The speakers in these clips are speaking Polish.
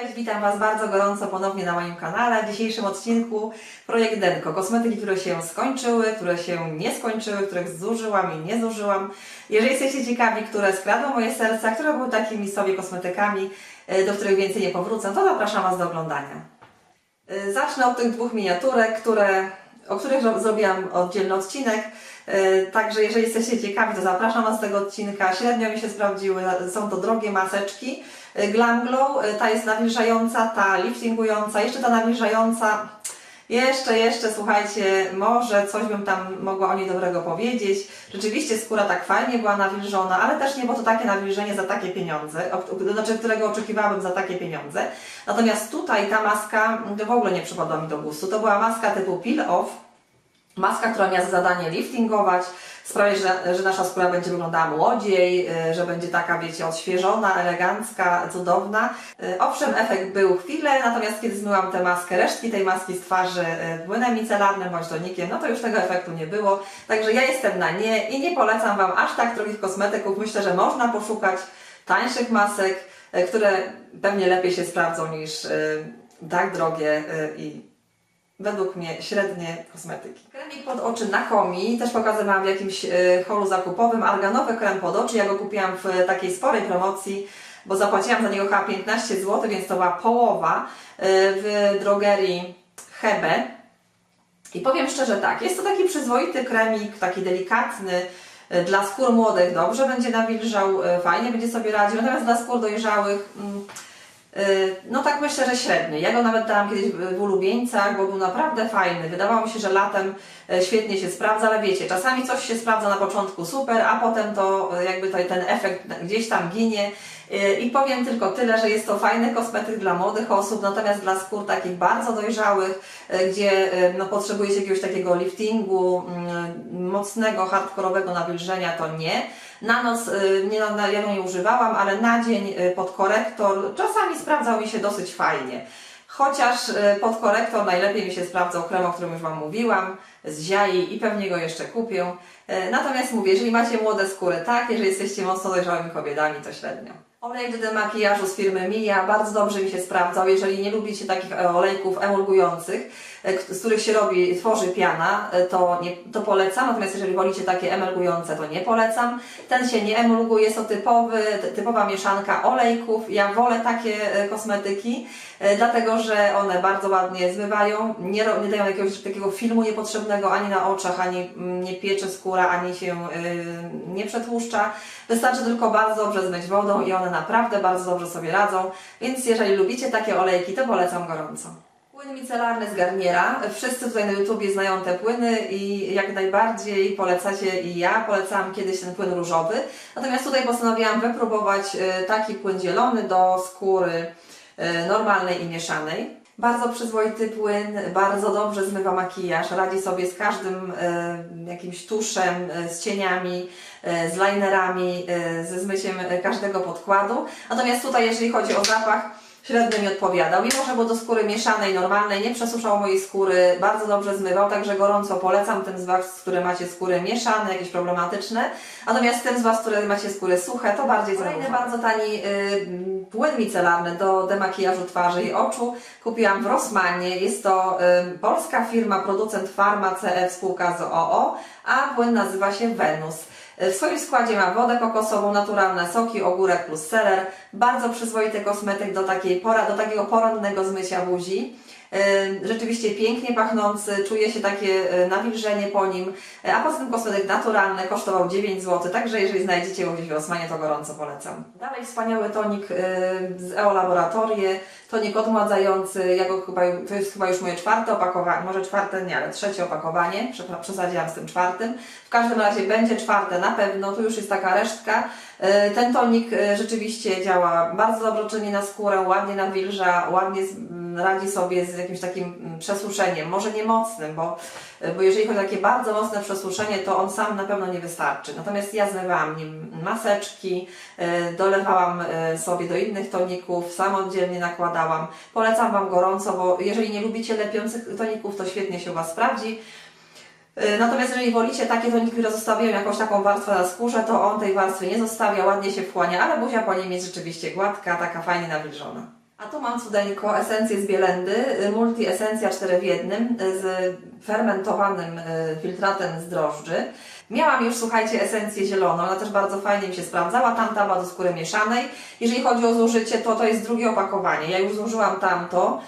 Cześć, witam Was bardzo gorąco ponownie na moim kanale. W dzisiejszym odcinku projekt Denko. Kosmetyki, które się skończyły, które się nie skończyły, których zużyłam i nie zużyłam. Jeżeli jesteście ciekawi, które skradły moje serce, a które były takimi sobie kosmetykami, e, do których więcej nie powrócę, to zapraszam Was do oglądania. E, Zacznę od tych dwóch miniaturek, które, o których ro- zrobiłam oddzielny odcinek. E, Także jeżeli jesteście ciekawi, to zapraszam Was do tego odcinka. Średnio mi się sprawdziły, są to drogie maseczki. E, Glam Glow, e, ta jest nawilżająca, ta liftingująca, jeszcze ta nawilżająca. Jeszcze, jeszcze, słuchajcie, może coś bym tam mogła o niej dobrego powiedzieć. Rzeczywiście skóra tak fajnie była nawilżona, ale też nie było to takie nawilżenie za takie pieniądze, znaczy którego oczekiwałabym za takie pieniądze. Natomiast tutaj ta maska w ogóle nie przypadła mi do gustu. To była maska typu peel off, Maska, która miała za zadanie liftingować, sprawiać, że, że nasza skóra będzie wyglądała młodziej, y, że będzie taka, wiecie, odświeżona, elegancka, cudowna. Y, Owszem, efekt był chwilę, natomiast kiedy zmyłam tę maskę, resztki tej maski z twarzy y, płynem micelarnym bądź tonikiem, no to już tego efektu nie było. Także ja jestem na nie i nie polecam Wam aż tak drogich kosmetyków. Myślę, że można poszukać tańszych masek, y, które pewnie lepiej się sprawdzą niż y, tak drogie y, i według mnie średnie kosmetyki. Kremik pod oczy na komi, też pokazywałam w jakimś e, holu zakupowym, arganowy krem pod oczy, ja go kupiłam w takiej sporej promocji, bo zapłaciłam za niego chyba 15 zł, więc to była połowa e, w drogerii Hebe. I powiem szczerze tak, jest to taki przyzwoity kremik, taki delikatny, dla skór młodych dobrze będzie nawilżał, fajnie będzie sobie radził, natomiast dla skór dojrzałych mm, No tak myślę, że średni. Ja go nawet dałam kiedyś w ulubieńcach, bo był naprawdę fajny. Wydawało mi się, że latem e, świetnie się sprawdza, ale wiecie, czasami coś się sprawdza na początku super, a potem to e, jakby to, ten efekt gdzieś tam ginie. Yy, I powiem tylko tyle, że jest to fajny kosmetyk dla młodych osób, natomiast dla skór takich bardzo dojrzałych, e, gdzie e, no, potrzebujecie jakiegoś takiego liftingu, mm, mocnego, hardkorowego nawilżenia, to nie. Na noc y, nie, na, ja nie używałam, ale na dzień y, pod korektor czasami sprawdzał mi się dosyć fajnie. Chociaż y, pod korektor najlepiej mi się sprawdzał krem, o którym już Wam mówiłam, z Ziai i pewnie go jeszcze kupię. Natomiast mówię, jeżeli macie młode skóry, tak, jeżeli jesteście mocno dojrzałymi kobietami, to średnio. Olej do demakijażu z firmy Mia bardzo dobrze mi się sprawdzał. Jeżeli nie lubicie takich e, olejków emulgujących, e, z których się robi, tworzy piana, e, to, nie, to polecam. Natomiast jeżeli wolicie takie emulgujące, to nie polecam. Ten się nie emulguje, jest to typowy, ty- typowa mieszanka olejków. Ja wolę takie kosmetyki, dlatego że one bardzo ładnie zmywają, nie, nie dają jakiegoś takiego filmu niepotrzebnego ani na oczach, ani mm, nie piecze skóra, ani się y, nie przetłuszcza. Wystarczy tylko bardzo dobrze zmyć wodą i one naprawdę bardzo dobrze sobie radzą. Więc jeżeli lubicie takie olejki, to polecam gorąco. Płyn micelarny z Garniera. Wszyscy tutaj na YouTubie znają te płyny i jak najbardziej polecacie i ja polecałam kiedyś ten płyn różowy. Natomiast tutaj postanowiłam wypróbować y, taki płyn zielony do skóry y, normalnej i mieszanej. Bardzo przyzwoity płyn, bardzo dobrze zmywa makijaż, radzi sobie z każdym y, jakimś tuszem, y, z cieniami, y, z linerami, ze zmyciem każdego podkładu. Natomiast tutaj, jeżeli chodzi o zapach, średnio mi odpowiadał. Mimo, że był do skóry mieszanej, normalnej, nie przesuszał mojej skóry, bardzo dobrze zmywał, także gorąco polecam tym z Was, które macie skóry mieszane, jakieś problematyczne. Natomiast tym z Was, które macie skóry suche, to bardziej Kolejny bardzo tani y, płyn micelarny do demakijażu twarzy i oczu kupiłam w Rossmanie. Jest to y, polska firma, producent Pharma CE spółka z OO, a płyn nazywa się Venus. W swoim składzie ma wodę kokosową, naturalne soki, ogórek plus seler. Bardzo przyzwoity kosmetyk do, takiej pora, do takiego porannego zmycia buzi. Rzeczywiście pięknie pachnący, czuje się takie yy, nawilżenie po nim, Yy, a poza tym kosmetyk naturalny kosztował 9 zł, także jeżeli znajdziecie go gdzieś w Rosmanie, to gorąco polecam. Dalej wspaniały tonik yy, z EO Laboratorie, tonik odmładzający, ja go chyba, to jest chyba już moje czwarte opakowanie, może czwarte nie, ale trzecie opakowanie, przesadziłam z tym czwartym. W każdym razie będzie czwarte na pewno, tu już jest taka resztka. Ten tonik rzeczywiście działa bardzo dobrze, czyni na skórę, ładnie nawilża, ładnie radzi sobie z jakimś takim mm, przesuszeniem, może nie mocnym, bo, bo jeżeli chodzi o takie bardzo mocne przesuszenie, to on sam na pewno nie wystarczy. Natomiast ja zmywałam nim maseczki, e, dolewałam e, sobie do innych toników, samodzielnie nakładałam. Polecam Wam gorąco, bo jeżeli nie lubicie lepiących toników, to świetnie się u Was sprawdzi. E, Natomiast jeżeli wolicie takie toniki, które zostawiają jakąś taką warstwę na skórze, to on tej warstwy nie zostawia, ładnie się wchłania, ale buzia po nim jest rzeczywiście gładka, taka fajnie nawilżona. A tu mam cudeńko esencję z bielendy, y, multi esencja 4 w jednym y, z fermentowanym y, filtratem z drożdży. Miałam już, słuchajcie, esencję zieloną, ona też bardzo fajnie mi się sprawdzała, tamta była do skóry mieszanej. Jeżeli chodzi o zużycie, to to jest drugie opakowanie. Ja już zużyłam tamto.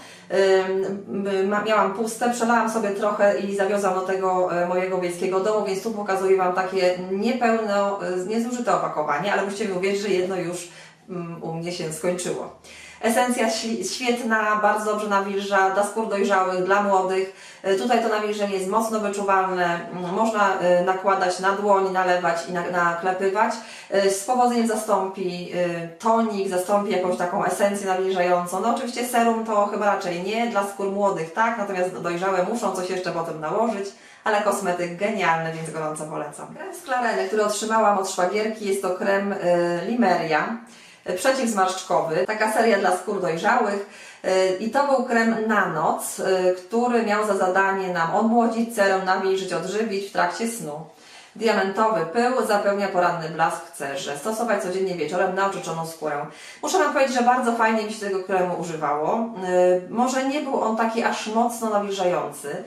Ma- Miałam puste, przelałam sobie trochę i zawiozłam do tego mojego wiejskiego domu, więc tu pokazuję Wam takie niepełno, y, niezużyte opakowanie, ale musicie mi uwierzyć, że jedno już mm, u mnie się skończyło. Esencja świetna, bardzo dobrze nawilża, dla skór dojrzałych, dla młodych. Y, Tutaj to nawilżenie jest mocno wyczuwalne, można y, nakładać na dłoń, nalewać i na- naklepywać. Y, Z powodzeniem zastąpi tonik, zastąpi jakąś taką esencję nawilżającą. No oczywiście serum to chyba raczej nie, dla skór młodych tak, natomiast dojrzałe muszą coś jeszcze potem nałożyć. Ale kosmetyk genialny, więc gorąco polecam. Krem z klareny, który otrzymałam od szwagierki, jest to krem Limeria przeciwzmarszczkowy, taka seria dla skór dojrzałych. Y, I to był krem na noc, y, który miał za zadanie nam odmłodzić cerę, nawilżyć, odżywić w trakcie snu. Diamentowy pył zapełnia poranny blask w cerze. Stosować codziennie wieczorem na oczeczoną skórę. Muszę Wam powiedzieć, że bardzo fajnie mi się tego kremu używało. Y, Może nie był on taki aż mocno nawilżający.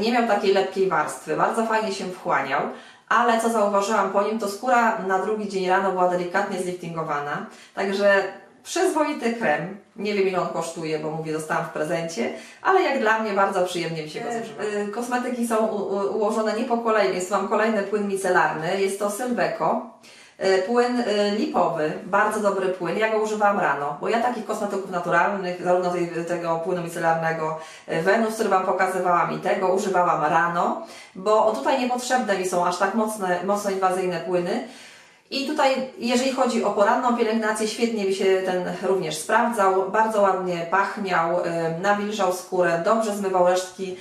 Nie miał takiej lepkiej warstwy. Bardzo fajnie się wchłaniał. Ale co zauważyłam po nim, to skóra na drugi dzień rano była delikatnie zliftingowana. Także przyzwoity krem. Nie wiem ile on kosztuje, bo mówię, dostałam w prezencie, ale jak dla mnie bardzo przyjemnie mi się go zużywa. Y, Kosmetyki są ułożone nie po kolei, więc mam kolejny płyn micelarny. Jest to Sylveco. Y, Płyn y, lipowy, bardzo dobry płyn. Ja go używam rano, bo ja takich kosmetyków naturalnych, zarówno tego płynu micelarnego Venus, który Wam pokazywałam i tego, używałam rano, bo tutaj niepotrzebne mi są aż tak mocne, mocno inwazyjne płyny. I tutaj, jeżeli chodzi o poranną pielęgnację, świetnie mi się ten również sprawdzał, bardzo ładnie pachniał, nawilżał skórę, dobrze zmywał resztki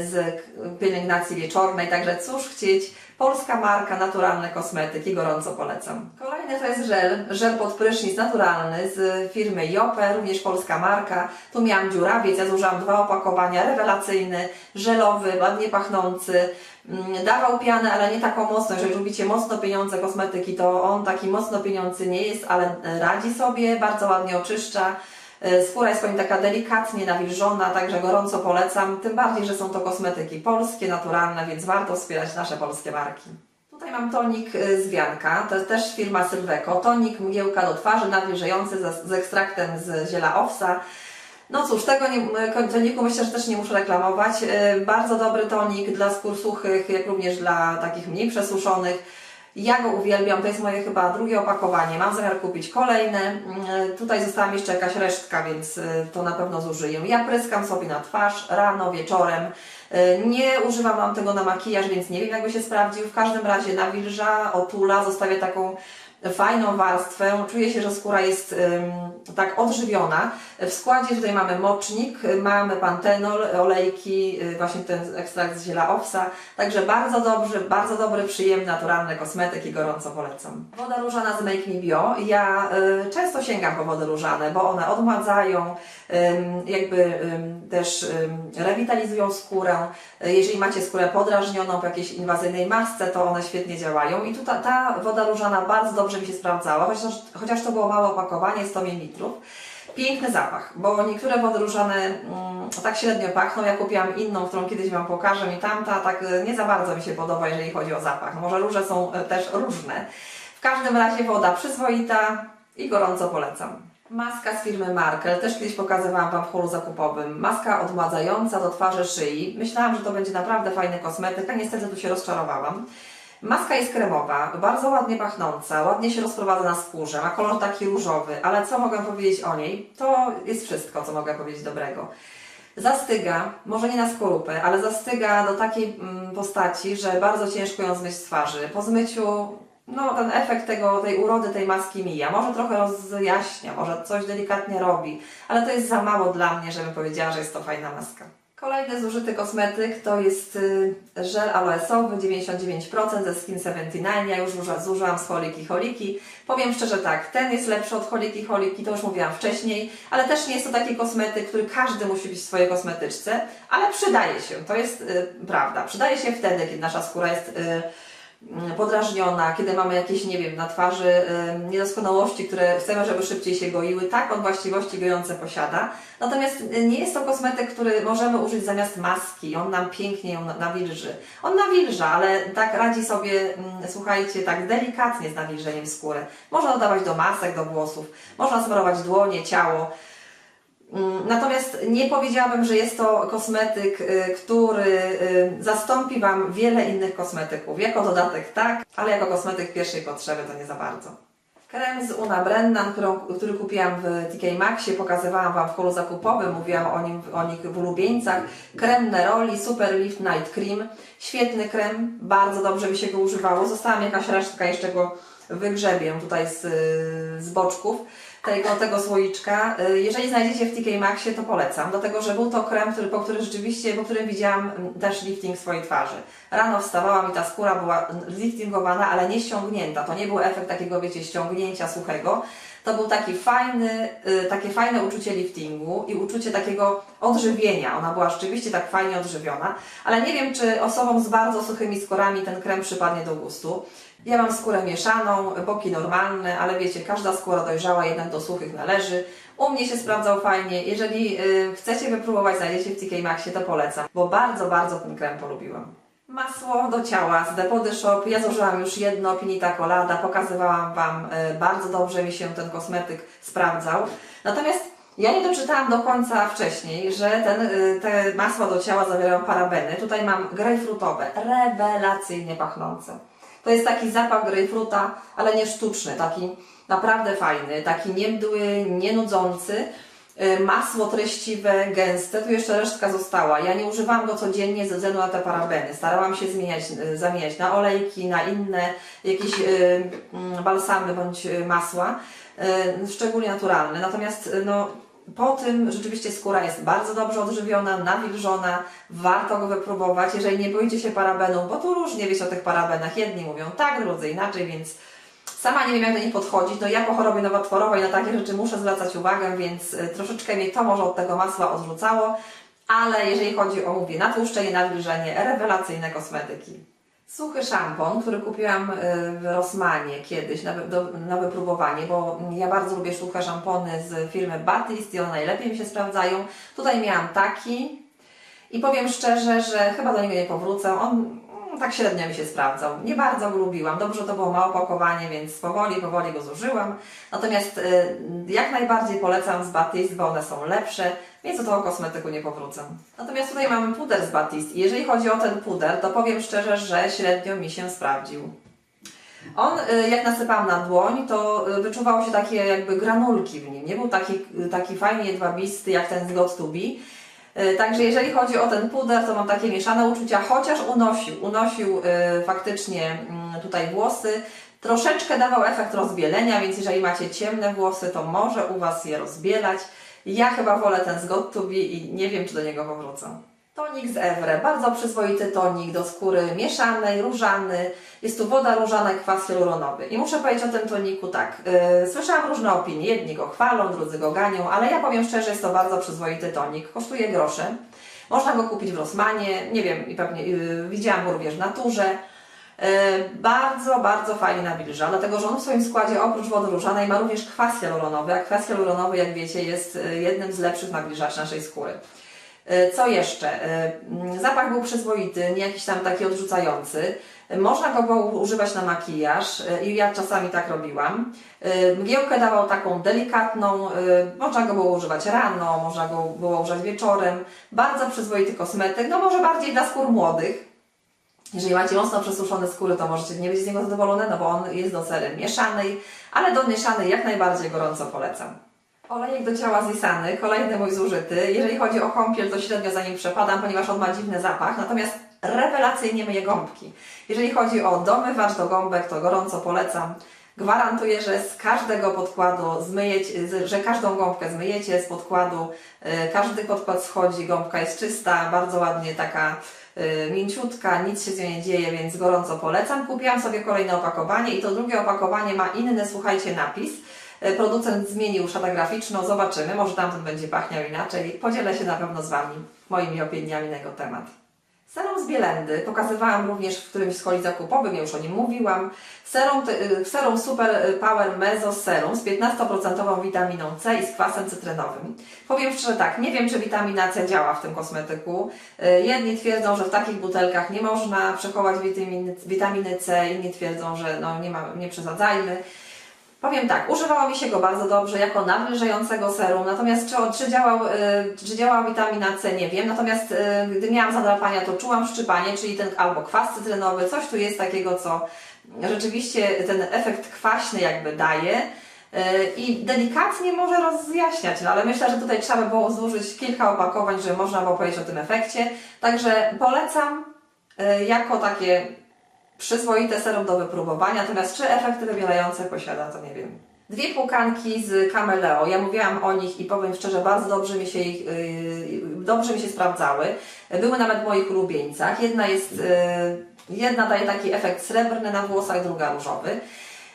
z pielęgnacji wieczornej, także cóż chcieć, polska marka, naturalne kosmetyki, gorąco polecam. Kolejny to jest żel, żel pod prysznic naturalny z firmy Jope, również polska marka. Tu miałam dziurawiec, ja zużyłam dwa opakowania, rewelacyjny, żelowy, ładnie pachnący, Mm, dawał pianę, ale nie taką mocną. Jeżeli lubicie mocno pieniądze kosmetyki, to on taki mocno pieniądzy nie jest, ale radzi sobie, bardzo ładnie oczyszcza. E, Skóra jest po nim taka delikatnie nawilżona, także gorąco polecam. Tym bardziej, że są to kosmetyki polskie, naturalne, więc warto wspierać nasze polskie marki. Tutaj mam tonik y, z wianka, to jest też firma Sylveco. Tonik mgiełka do twarzy nawilżający z, z ekstraktem z ziela owsa. No cóż, tego nie, toniku myślę, że też nie muszę reklamować. Bardzo dobry tonik dla skór suchych, jak również dla takich mniej przesuszonych. Ja go uwielbiam, to jest moje chyba drugie opakowanie. Mam zamiar kupić kolejne. Y, Tutaj została mi jeszcze jakaś resztka, więc y, to na pewno zużyję. Ja pryskam sobie na twarz rano, wieczorem. Y, Nie używam mam tego na makijaż, więc nie wiem jak by się sprawdził. W każdym razie nawilża, otula, zostawia taką fajną warstwę. Czuję się, że skóra jest tak odżywiona. W składzie tutaj mamy mocznik, mamy pantenol, olejki, y, właśnie ten ekstrakt z ziela owsa. Także bardzo dobry, bardzo dobry, przyjemny, naturalny kosmetyk i gorąco polecam. Woda różana z Make Me Bio. Ja y, często sięgam po wody różane, bo one odmładzają, jakby też rewitalizują skórę. Jeżeli macie skórę podrażnioną po jakiejś inwazyjnej masce, to one świetnie działają. I tu ta, ta woda różana bardzo dobrze mi się sprawdzała, chociaż, chociaż to było małe opakowanie, 100 ml. Piękny zapach, bo niektóre wody różane mm, tak średnio pachną. Ja kupiłam inną, którą kiedyś Wam pokażę i tamta tak y, nie za bardzo mi się podoba, jeżeli chodzi o zapach. Może róże są y, też różne. W każdym razie woda przyzwoita i gorąco polecam. Maska z firmy Markel, też kiedyś pokazywałam Wam w holu zakupowym. Maska odmładzająca do twarzy szyi. Myślałam, że to będzie naprawdę fajny kosmetyk, a niestety tu się rozczarowałam. Maska jest kremowa, bardzo ładnie pachnąca, ładnie się rozprowadza na skórze, ma kolor taki różowy, ale co mogę powiedzieć o niej? To jest wszystko, co mogę powiedzieć dobrego. Zastyga, może nie na skorupę, ale zastyga do takiej mm, postaci, że bardzo ciężko ją zmyć z twarzy. Po zmyciu, no ten efekt tego, tej urody tej maski mija. Może trochę rozjaśnia, może coś delikatnie robi, ale to jest za mało dla mnie, żebym powiedziała, że jest to fajna maska. Kolejny zużyty kosmetyk to jest y, żel aloesowy 99% ze Skin 79. Ja już zużyłam z Holiki Holiki. Powiem szczerze tak, ten jest lepszy od Holiki Holiki, to już mówiłam wcześniej, ale też nie jest to taki kosmetyk, który każdy musi być w swojej kosmetyczce, ale przydaje się, to jest y, prawda. Przydaje się wtedy, kiedy nasza skóra jest y, podrażniona, kiedy mamy jakieś, nie wiem, na twarzy niedoskonałości, które chcemy, żeby szybciej się goiły, tak, on właściwości gojące posiada. Natomiast y, nie jest to kosmetyk, który możemy użyć zamiast maski. On nam pięknie ją na- nawilży. On nawilża, ale tak radzi sobie, mm, słuchajcie, tak delikatnie z nawilżeniem skóry. Można dodawać do masek, do włosów, można smarować dłonie, ciało. Mm, Natomiast nie powiedziałabym, że jest to kosmetyk, y, który y, zastąpi Wam wiele innych kosmetyków. Jako dodatek tak, ale jako kosmetyk pierwszej potrzeby to nie za bardzo. Krem z Una Brennan, którą, który kupiłam w TK Maxie, pokazywałam Wam w holu zakupowym, mówiłam o, nim, o nich w ulubieńcach. Krem Neroli Super Lift Night Cream. Świetny krem, bardzo dobrze mi się go używało. Została mi jakaś resztka, jeszcze go wygrzebię tutaj z, z boczków tego, tego słoiczka. Y, Jeżeli znajdziecie w TK Maxie, to polecam, dlatego że był to krem, który, po którym rzeczywiście, po którym widziałam mm, też lifting swojej twarzy. Rano wstawałam i ta skóra była mm, liftingowana, ale nie ściągnięta. To nie był efekt takiego, wiecie, ściągnięcia suchego. To był taki fajny, y, takie fajne uczucie liftingu i uczucie takiego odżywienia. Ona była rzeczywiście tak fajnie odżywiona, ale nie wiem, czy osobom z bardzo suchymi skórami ten krem przypadnie do gustu. Ja mam skórę mieszaną, boki normalne, ale wiecie, każda skóra dojrzała jednak do suchych należy. U mnie się sprawdzał fajnie. Jeżeli y, chcecie wypróbować, znajdziecie w TK Maxie, to polecam, bo bardzo, bardzo ten krem polubiłam. Masło do ciała z The Body Shop. Ja zużyłam już jedno Pinita Colada, pokazywałam Wam, y, bardzo dobrze mi się ten kosmetyk sprawdzał. Natomiast ja nie doczytałam do końca wcześniej, że ten, y, te masła do ciała zawierają parabeny. Tutaj mam grejpfrutowe, rewelacyjnie pachnące. To jest taki zapach grejpfruta, ale nie sztuczny, taki naprawdę fajny, taki niemdły, nienudzący. Y, Masło treściwe, gęste, tu jeszcze resztka została. Ja nie używam go codziennie ze względu na te parabeny. Starałam się zmieniać, y, zamieniać na olejki, na inne jakieś y, mm, balsamy bądź masła, szczególnie naturalne. Natomiast no, po tym rzeczywiście skóra jest bardzo dobrze odżywiona, nawilżona, warto go wypróbować, jeżeli nie boicie się parabenów, bo tu różnie wiecie o tych parabenach. Jedni mówią tak, drudzy inaczej, więc sama nie wiem jak do nich podchodzić. No ja po chorobie nowotworowej na takie rzeczy muszę zwracać uwagę, więc y, troszeczkę mnie to może od tego masła odrzucało, ale jeżeli chodzi o, mówię, natłuszczenie, nawilżenie, rewelacyjne kosmetyki. Suchy szampon, który kupiłam y, w Rossmanie kiedyś na, do, na wypróbowanie, bo ja bardzo lubię suche szampony z firmy Batiste i one najlepiej mi się sprawdzają. Tutaj miałam taki i powiem szczerze, że chyba do niego nie powrócę. On mm, tak średnio mi się sprawdzał. Nie bardzo go lubiłam. Dobrze to było małe opakowanie, więc powoli, powoli go zużyłam. Natomiast y, jak najbardziej polecam z Batiste, bo one są lepsze, więc do tego kosmetyku nie powrócę. Natomiast tutaj mamy puder z Batiste i jeżeli chodzi o ten puder, to powiem szczerze, że średnio mi się sprawdził. On, y, jak nasypałam na dłoń, to y, wyczuwało się takie jakby granulki w nim. Nie był taki, y, taki fajnie jedwabisty jak ten z God to Be. Także jeżeli chodzi o ten puder, to mam takie mieszane uczucia, chociaż unosił, unosił faktycznie mm, tutaj włosy. Troszeczkę dawał efekt rozbielenia, więc jeżeli macie ciemne włosy, to może u Was je rozbielać. Ja chyba wolę ten z Be i nie wiem, czy do niego powrócę. Tonik z Evre, bardzo przyzwoity tonik do skóry mieszanej, różany. Jest tu woda różana kwas hialuronowy. I muszę powiedzieć o tym toniku tak. Yy, słyszałam różne opinie, jedni go chwalą, drudzy go ganią, ale ja powiem szczerze, jest to bardzo przyzwoity tonik. Kosztuje grosze. Można go kupić w Rossmanie, nie wiem, i pewnie yy, widziałam go również w naturze. Yy, bardzo, bardzo fajnie nawilża, dlatego że on w swoim składzie oprócz wody różanej ma również kwas hialuronowy, a kwas hialuronowy, jak wiecie, jest yy, jednym z lepszych nawilżaczy naszej skóry. E, Co jeszcze? E, Zapach był przyzwoity, nie jakiś tam taki odrzucający. E, Można go było używać na makijaż e, i ja czasami tak robiłam. E, Mgiełkę dawał taką delikatną, e, można go było używać rano, można go było używać wieczorem. Bardzo przyzwoity kosmetyk, no może bardziej dla skór młodych. Jeżeli macie mocno przesuszone skóry, to możecie nie być z niego zadowolone, no bo on jest do cery mieszanej, ale do mieszanej jak najbardziej gorąco polecam. Olejek do ciała z kolejny mój zużyty. Jeżeli chodzi o kąpiel, to średnio za nim przepadam, ponieważ on ma dziwny zapach, natomiast rewelacyjnie myje gąbki. Jeżeli chodzi o domywacz do gąbek, to gorąco polecam. Gwarantuję, że z każdego podkładu zmyjecie, że każdą gąbkę zmyjecie z podkładu, e, każdy podkład schodzi, gąbka jest czysta, bardzo ładnie taka mięciutka, nic się z nią nie dzieje, więc gorąco polecam. Kupiłam sobie kolejne opakowanie i to drugie opakowanie ma inny, słuchajcie, napis. E, Producent zmienił szatę graficzną, zobaczymy, może tamten będzie pachniał inaczej. Podzielę się na pewno z Wami moimi opiniami na jego temat. Serum z Bielendy pokazywałam również w którymś z holi zakupowym, ja już o nim mówiłam. Serum, y, serum Super Power Meso Serum z 15% witaminą C i z kwasem cytrynowym. Powiem szczerze tak, nie wiem czy witamina C działa w tym kosmetyku. Y, Jedni twierdzą, że w takich butelkach nie można przechować witaminy, witaminy C, inni twierdzą, że no nie, ma, nie przesadzajmy. Powiem tak, używało mi się go bardzo dobrze jako nawilżającego serum, natomiast czy, czy, działał, y, czy działała witamina C, nie wiem. Natomiast y, gdy miałam zadrapania, to czułam szczypanie, czyli ten albo kwas cytrynowy, coś tu jest takiego, co rzeczywiście ten efekt kwaśny jakby daje. y, I delikatnie może rozjaśniać, no ale myślę, że tutaj trzeba by było zużyć kilka opakowań, żeby można było powiedzieć o tym efekcie. Także polecam jako takie przyzwoite serum do wypróbowania, natomiast czy efekty wybielające posiada, to nie wiem. Dwie półkanki z Cameleo. Ja mówiłam o nich i powiem szczerze, bardzo dobrze mi się, ich, yy, dobrze mi się sprawdzały. Były nawet w moich ulubieńcach. Jedna jest, yy, jedna daje taki efekt srebrny na włosach, druga różowy.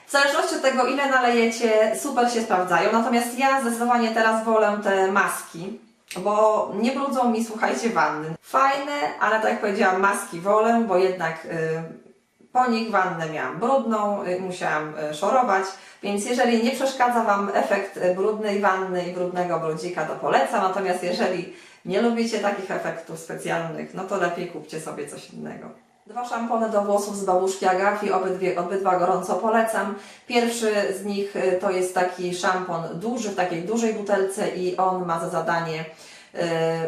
W zależności od tego, ile nalejecie, super się sprawdzają. Natomiast ja zdecydowanie teraz wolę te maski, bo nie brudzą mi, słuchajcie, wanny. Fajne, ale tak jak powiedziałam, maski wolę, bo jednak yy, po nich wannę miałam brudną, y, musiałam y, szorować, więc jeżeli nie przeszkadza Wam efekt y, brudnej wanny i brudnego brudzika, to polecam. Natomiast jeżeli nie lubicie takich efektów specjalnych, no to lepiej kupcie sobie coś innego. Dwa szampony do włosów z babuszki Agafi, obydwie, obydwa gorąco polecam. Pierwszy z nich to jest taki szampon duży, w takiej dużej butelce i on ma za zadanie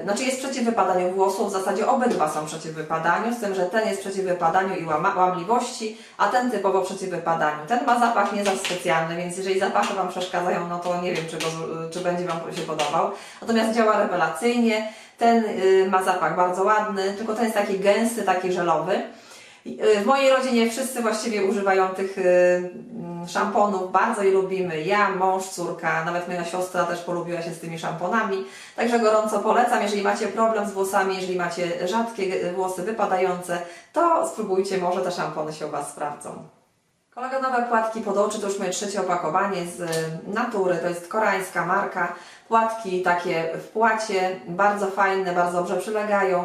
znaczy jest przeciw wypadaniu włosów, w zasadzie obydwa są przeciw wypadaniu, z tym, że ten jest przeciw wypadaniu i łama, łamliwości, a ten typowo przeciw wypadaniu. Ten ma zapach nie za specjalny, więc jeżeli zapachy Wam przeszkadzają, no to nie wiem, czy, go, czy będzie Wam się podobał. Natomiast działa rewelacyjnie, ten yy, ma zapach bardzo ładny, tylko ten jest taki gęsty, taki żelowy. Yy, W mojej rodzinie wszyscy właściwie używają tych yy, mm, szamponów, bardzo je lubimy. Ja, mąż, córka, nawet moja siostra też polubiła się z tymi szamponami. Także gorąco polecam, jeżeli macie problem z włosami, jeżeli macie rzadkie włosy wypadające, to spróbujcie, może te szampony się u Was sprawdzą. Kolagenowe płatki pod oczy to już moje trzecie opakowanie z y, Natury, to jest koreańska marka. Płatki takie w płacie, bardzo fajne, bardzo dobrze przylegają.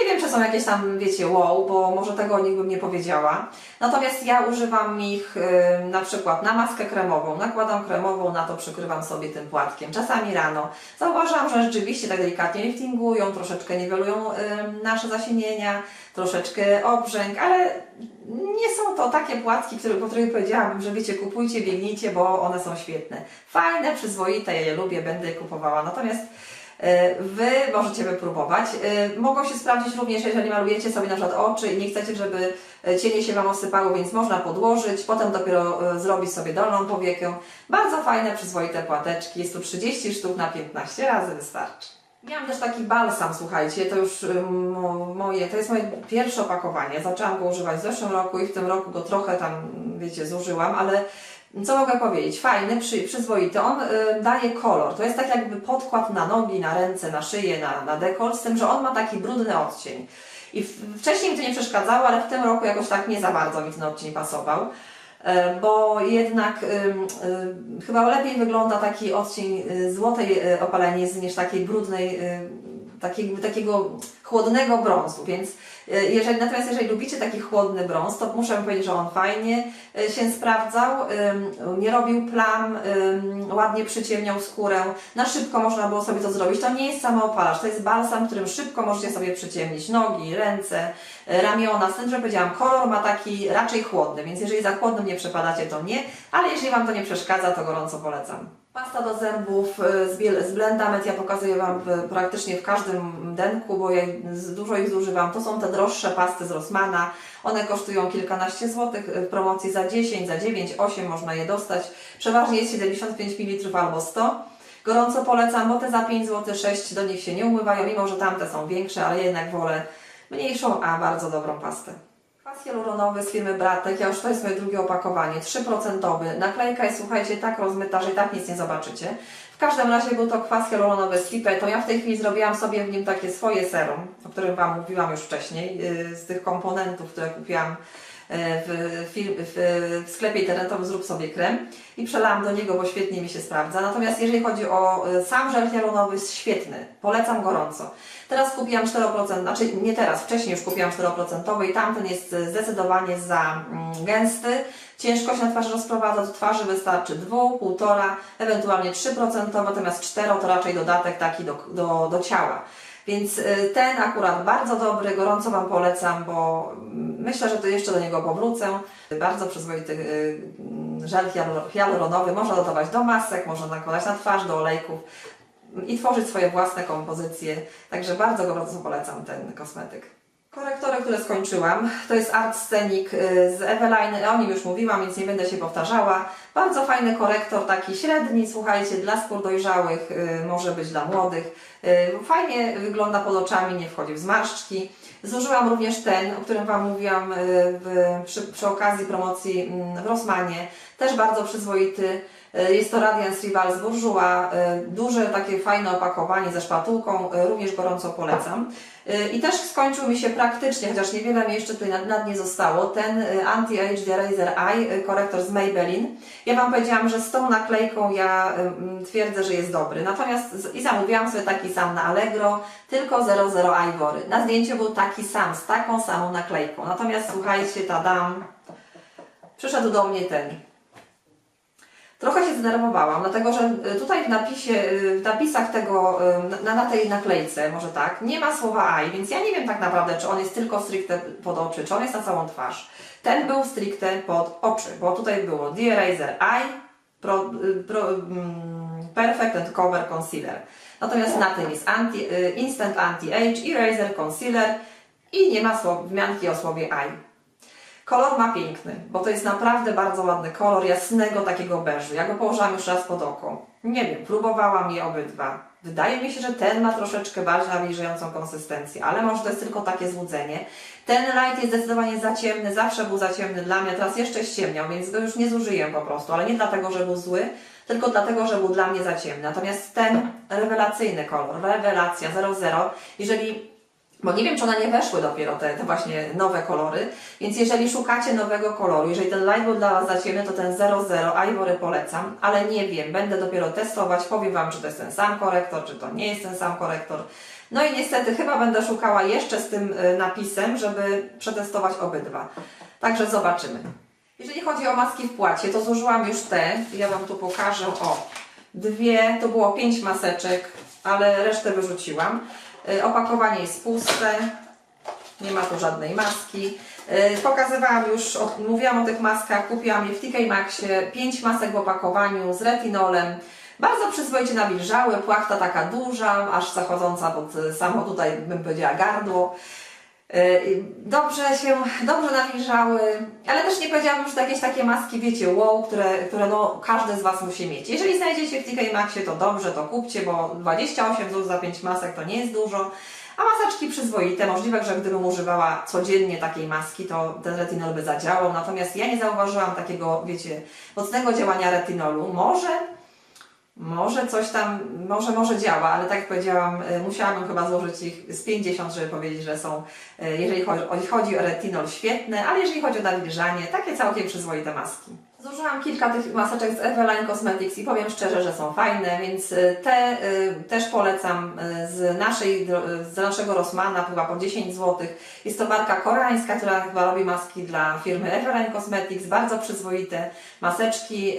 Nie wiem, czy są jakieś tam, wiecie, wow, bo może tego o nich bym nie powiedziała. Natomiast ja używam ich y, na przykład na maskę kremową, nakładam kremową, na to przykrywam sobie tym płatkiem. Czasami rano. Zauważyłam, że rzeczywiście tak delikatnie liftingują, troszeczkę niwelują y, nasze zasienienia, troszeczkę obrzęk, ale nie są to takie płatki, które, po których powiedziałabym, że wiecie, kupujcie, biegnijcie, bo one są świetne. Fajne, przyzwoite, ja je lubię, będę kupowała. Natomiast e, Wy możecie wypróbować. E, Mogą się sprawdzić również, jeżeli malujecie sobie na przykład oczy i nie chcecie, żeby e, cienie się Wam osypały, więc można podłożyć, potem dopiero zrobić sobie dolną powiekę. Bardzo fajne, przyzwoite płateczki. Jest tu 30 sztuk na 15 razy wystarczy. Miałam też taki balsam, słuchajcie, to już moje, to jest moje pierwsze opakowanie. Zaczęłam go używać w zeszłym roku i w tym roku go trochę tam, wiecie, zużyłam, ale co mogę powiedzieć? Fajny, przy, przyzwoity. On y, daje kolor. To jest tak jakby podkład na nogi, na ręce, na szyję, na, na dekolt, z tym, że on ma taki brudny odcień. I wcześniej mi to nie przeszkadzało, ale w tym roku jakoś tak nie za bardzo mi ten odcień pasował. E, Bo jednak ym, y, chyba lepiej wygląda taki odcień y, złotej y, opalenizny niż takiej brudnej, y, takiego, takiego chłodnego brązu, więc y, jeżeli, natomiast jeżeli lubicie taki chłodny brąz, to muszę powiedzieć, że on fajnie y, się sprawdzał, nie robił plam, ładnie przyciemniał skórę, na szybko można było sobie to zrobić, to nie jest samoopalacz, to jest balsam, którym szybko możecie sobie przyciemnić nogi, ręce, y, ramiona, z tym, że powiedziałam, kolor ma taki raczej chłodny, więc jeżeli za chłodnym nie przepadacie, to nie, ale jeżeli Wam to nie przeszkadza, to gorąco polecam. Pasta do zębów y, z, z Blendamet ja pokazuję Wam w, praktycznie w każdym denku, bo ja dużo ich zużywam. To są te droższe pasty z Rossmana. One kosztują kilkanaście złotych, y, w promocji za 10, za 9, 8 można je dostać. Przeważnie jest 75 ml albo 100. Gorąco polecam, bo te za 5 zł 6 do nich się nie umywają, mimo że tamte są większe, ale jednak wolę mniejszą, a bardzo dobrą pastę. Kwas hialuronowy z firmy Bratek, ja już to jest moje drugie opakowanie, 3%. Naklejka jest, słuchajcie, tak rozmyta, że i tak nic nie zobaczycie. W każdym razie był to kwas hialuronowy z Lipeto. Ja w tej chwili zrobiłam sobie w nim takie swoje serum, o którym Wam mówiłam już wcześniej, yy, z tych komponentów, które kupiłam w, fil- w, w sklepie internetowym Zrób sobie krem i przelałam do niego, bo świetnie mi się sprawdza. Natomiast jeżeli chodzi o e, sam żel hialuronowy, jest świetny. Polecam gorąco. Teraz kupiłam 4%, znaczy nie teraz, wcześniej już kupiłam 4% i tamten jest e, zdecydowanie za mm, gęsty. Ciężko się na twarzy rozprowadza, do twarzy wystarczy 2, 1,5, ewentualnie 3%, natomiast 4 to raczej dodatek taki do, do, do ciała. Więc y, ten akurat bardzo dobry, gorąco Wam polecam, bo mm, myślę, że to jeszcze do niego powrócę. Bardzo przyzwoity y, mm, żel hialu- hialuronowy można dodawać do masek, można nakładać na twarz, do olejków i tworzyć swoje własne kompozycje. Także bardzo gorąco polecam ten kosmetyk. Korektory, które skończyłam, to jest Art Scenic y, z Eveline, o nim już mówiłam, więc nie będę się powtarzała. Bardzo fajny korektor, taki średni, słuchajcie, dla skór dojrzałych, y, może być dla młodych. Y, Fajnie wygląda pod oczami, nie wchodzi w zmarszczki. Zużyłam również ten, o którym Wam mówiłam przy, przy okazji promocji mm, w Rossmanie. Też bardzo przyzwoity. Y, Jest to Radiance Rival z Bourjois. y, Duże, takie fajne opakowanie ze szpatułką. y, Również gorąco polecam. I też skończył mi się praktycznie, chociaż niewiele mi jeszcze tutaj nad, nad nie zostało, ten Anti-Age The Razor Eye korektor z Maybelline. Ja Wam powiedziałam, że z tą naklejką ja twierdzę, że jest dobry. Natomiast i zamówiłam sobie taki sam na Allegro, tylko 00 Ivory. Na zdjęciu był taki sam, z taką samą naklejką. Natomiast słuchajcie, tadam, przyszedł do mnie ten Trochę się zdenerwowałam, dlatego że y, tutaj w napisie, y, w napisach tego, y, na, na tej naklejce, może tak, nie ma słowa eye, więc ja nie wiem tak naprawdę, czy on jest tylko stricte pod oczy, czy on jest na całą twarz. Ten był stricte pod oczy, bo tutaj było The Eraser Eye, pro, pro, mm, Perfect and Cover Concealer. Natomiast na tym jest anti, Instant Anti-Age Eraser Concealer i nie ma słow, wzmianki o słowie eye. Kolor ma piękny, bo to jest naprawdę bardzo ładny kolor, jasnego takiego beżu. Ja go położyłam już raz pod oko. Nie wiem, próbowałam je obydwa. Wydaje mi się, że ten ma troszeczkę bardziej nawilżającą konsystencję, ale może to jest tylko takie złudzenie. Ten light jest zdecydowanie za ciemny, zawsze był za ciemny dla mnie, teraz jeszcze ściemniał, więc go już nie zużyję po prostu, ale nie dlatego, że był zły, tylko dlatego, że był dla mnie za ciemny. Natomiast ten rewelacyjny kolor, rewelacja 00, jeżeli bo nie wiem, czy one nie weszły dopiero, te, te właśnie nowe kolory, więc jeżeli szukacie nowego koloru, jeżeli ten light był dla Was za ciemny, to ten 00 Ivory polecam, ale nie wiem, będę dopiero testować, powiem Wam, czy to jest ten sam korektor, czy to nie jest ten sam korektor. No i niestety chyba będę szukała jeszcze z tym y, napisem, żeby przetestować obydwa. Także zobaczymy. Jeżeli chodzi o maski w płacie, to zużyłam już te, ja Wam tu pokażę, o, dwie, to było pięć maseczek, ale resztę wyrzuciłam. Y, Opakowanie jest puste, nie ma tu żadnej maski. Y, Pokazywałam już, mówiłam o tych maskach, kupiłam je w TK Maxie, 5 masek w opakowaniu z retinolem. Bardzo przyzwoicie nawilżały, płachta taka duża, aż zachodząca pod samo tutaj, bym powiedziała, gardło. Y, Dobrze się, dobrze nawilżały, ale też nie powiedziałabym, że to jakieś takie maski, wiecie, wow, które, które no, każdy z Was musi mieć. Jeżeli znajdziecie w TK Maxie, to dobrze, to kupcie, bo 28 zł za 5 masek to nie jest dużo. A maseczki przyzwoite, możliwe, że gdybym używała codziennie takiej maski, to ten retinol by zadziałał. Natomiast ja nie zauważyłam takiego, wiecie, mocnego działania retinolu. Może może coś tam, może, może działa, ale tak jak powiedziałam, y, musiałabym chyba złożyć ich z 50, żeby powiedzieć, że są, y, jeżeli chodzi o retinol, świetne, ale jeżeli chodzi o nawilżanie, takie całkiem przyzwoite maski. Zużyłam kilka tych maseczek z Eveline Cosmetics i powiem szczerze, że są fajne, więc y, te y, też polecam y, z, naszej, z naszego Rossmana, chyba po 10 zł. Jest to marka koreańska, która chyba robi maski dla firmy Eveline Cosmetics, bardzo przyzwoite maseczki,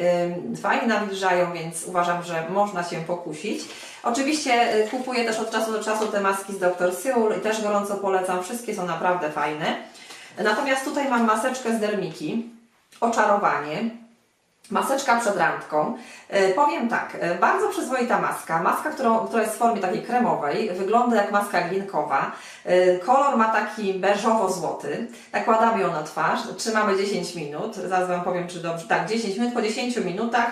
y, fajnie nawilżają, więc uważam, że można się pokusić. Oczywiście y, kupuję też od czasu do czasu te maski z Dr. Seul i też gorąco polecam, wszystkie są naprawdę fajne. Natomiast tutaj mam maseczkę z Dermiki, oczarowanie. Maseczka przed randką. E, powiem tak, e, bardzo przyzwoita maska. Maska, którą, która jest w formie takiej kremowej, wygląda jak maska glinkowa. E, kolor ma taki beżowo-złoty. Nakładamy ją na twarz, trzymamy 10 minut. Zaraz Wam powiem, czy dobrze. Tak, 10 minut. Po 10 minutach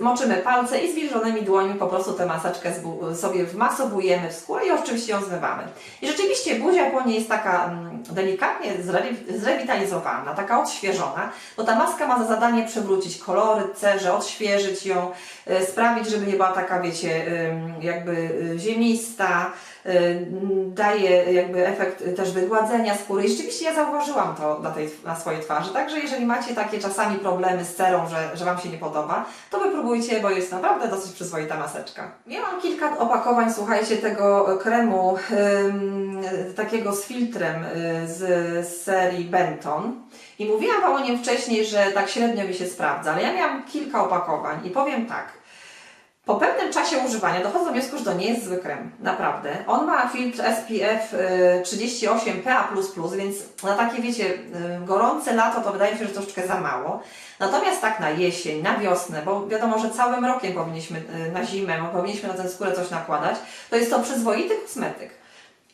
moczymy palce i zwilżonymi dłońmi po prostu tę maseczkę sobie wmasowujemy w skórę i oczywiście ją zmywamy. I rzeczywiście buzia po niej jest taka mm, delikatnie zre- zrewitalizowana, taka odświeżona, bo ta maska ma za zadanie przywrócić kolor koloryt cerze, odświeżyć ją, e, sprawić, żeby nie była taka, wiecie, jakby y, ziemista, daje jakby efekt y, też wygładzenia skóry. I rzeczywiście ja zauważyłam to na, tej, na swojej twarzy, także jeżeli macie takie czasami problemy z cerą, że, że Wam się nie podoba, to wypróbujcie, bo jest naprawdę dosyć przyzwoita maseczka. Miałam kilka opakowań, słuchajcie, tego kremu takiego z filtrem y, z, z serii Benton i mówiłam Wam o nim wcześniej, że tak średnio mi się sprawdza, ale ja miałam kilka opakowań i powiem tak, po pewnym czasie używania dochodzę do wniosku, że to nie jest zły krem. Naprawdę. On ma filtr SPF y, 38 PA++, więc na takie, wiecie, y, gorące lato to wydaje mi się, że troszeczkę za mało. Natomiast tak na jesień, na wiosnę, bo wiadomo, że całym rokiem powinniśmy y, na zimę, powinniśmy na tę skórę coś nakładać, to jest to przyzwoity kosmetyk.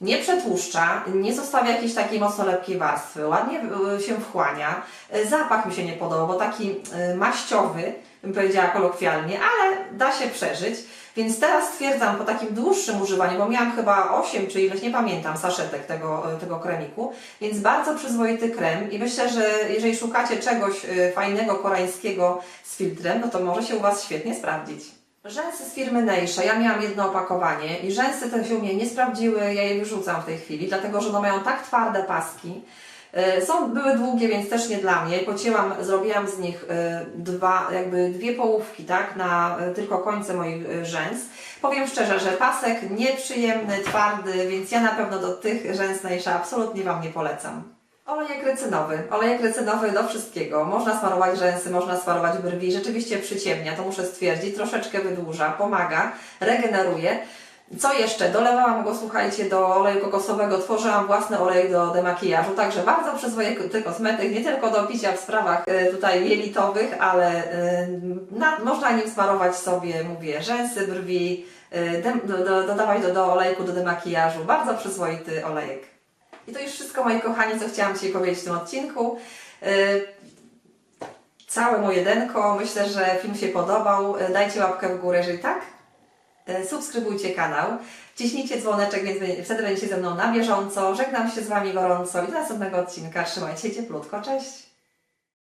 Nie przetłuszcza, nie zostawia jakiejś takiej mocno lepkiej warstwy, ładnie y, się wchłania. Zapach mi się nie podobał, bo taki maściowy, bym powiedziała kolokwialnie, ale da się przeżyć. Więc teraz stwierdzam po takim dłuższym używaniu, bo miałam chyba 8 czy ileś, nie pamiętam, saszetek tego, tego kremiku, więc bardzo przyzwoity krem i myślę, że jeżeli szukacie czegoś y, fajnego, koreańskiego z filtrem, no to może się u Was świetnie sprawdzić. Rzęsy z firmy Neisha. Ja miałam jedno opakowanie i rzęsy te się mnie nie sprawdziły, ja je wyrzucam w tej chwili, dlatego że one mają tak twarde paski. Y, Są, były długie, więc też nie dla mnie. Pocięłam, zrobiłam z nich y, dwa, jakby dwie połówki, tak, na y, tylko końce moich rzęs. Powiem szczerze, że pasek nieprzyjemny, twardy, więc ja na pewno do tych rzęs Neisha absolutnie Wam nie polecam. Olejek recynowy. Olejek recynowy do wszystkiego. Można smarować rzęsy, można smarować brwi. Rzeczywiście przyciemnia, to muszę stwierdzić. Troszeczkę wydłuża, pomaga, regeneruje. Co jeszcze? Dolewałam go, słuchajcie, do oleju kokosowego, tworzyłam własny olej do demakijażu, także bardzo przyzwoity kosmetyk, nie tylko do picia w sprawach e, tutaj jelitowych, ale e, na, można nim smarować sobie, mówię, rzęsy, brwi, e, do, do, dodawać do, do olejku do demakijażu. Bardzo przyzwoity olejek. I to już wszystko, moi kochani, co chciałam Ci powiedzieć w tym odcinku. Całe moje denko. Myślę, że film się podobał. Dajcie łapkę w górę, jeżeli tak. Yy, Subskrybujcie kanał. Ciśnijcie dzwoneczek, więc wtedy będziecie ze mną na bieżąco. Żegnam się z Wami gorąco i do następnego odcinka. Trzymajcie się cieplutko. Cześć!